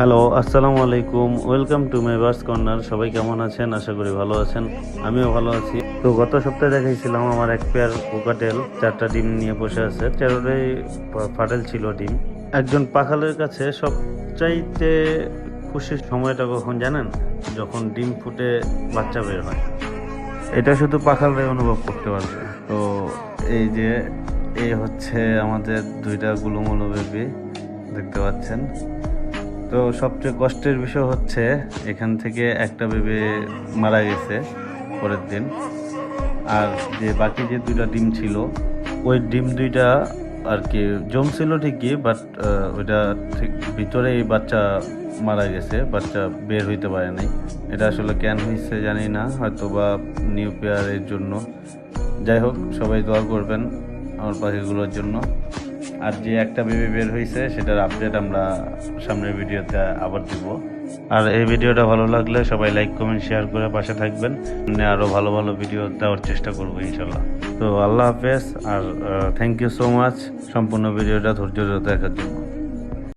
Hello, আসসালামু আলাইকুম। Welcome to my birds corner সবাই কেমন আছেন? আশা করি ভালো আছেন। আমিও ভালো আছি। তো গত সপ্তাহে দেখাইছিলাম আমার এক পেয়ার কোকাটেল চারটা ডিম নিয়ে বসে আছে। চারটাই ফাটেল ছিল ডিম। একজন পাখালের কাছে সবচাইতে খুশির সময়টা কখন জানেন? যখন ডিম ফুটে বাচ্চা বের হয়। এটা শুধু পাখালরাই অনুভব করতে পারবে। তো এই যে, এই হচ্ছে আমাদের দুইটা গুলুমুলু বেবি দেখতে পাচ্ছেন। তো সবচেয়ে কষ্টের বিষয় হচ্ছে এখান থেকে একটা বেবি মারা গেছে পরের দিন। আর যে বাকি যে দুইটা ডিম ছিল, ওই ডিম দুইটা আর কি জমছিল ঠিকই বাট ওইটা ঠিক ভিতরে এই বাচ্চা মারা গেছে, বাচ্চা বের হইতে পারে নাই। এটা আসলে কেন হয়েছে জানি না হয়তো বা নিউ পেয়ারের জন্য। যাই হোক, সবাই দোয়া করবেন আমার পাখিগুলোর জন্য। আর যে একটা বেবি বের হয়েছে সেটার আপডেট আমরা সামনের ভিডিওতে আবার দিব। আর এই ভিডিওটা ভালো লাগলে সবাই লাইক কমেন্ট শেয়ার করে পাশে থাকবেন। আরও ভালো ভালো ভিডিও দেওয়ার চেষ্টা করব ইনশাল্লাহ তো আল্লাহ হাফেজ, আর থ্যাংক ইউ সো মাচ সম্পূর্ণ ভিডিওটা ধৈর্য ধরে দেখার জন্য।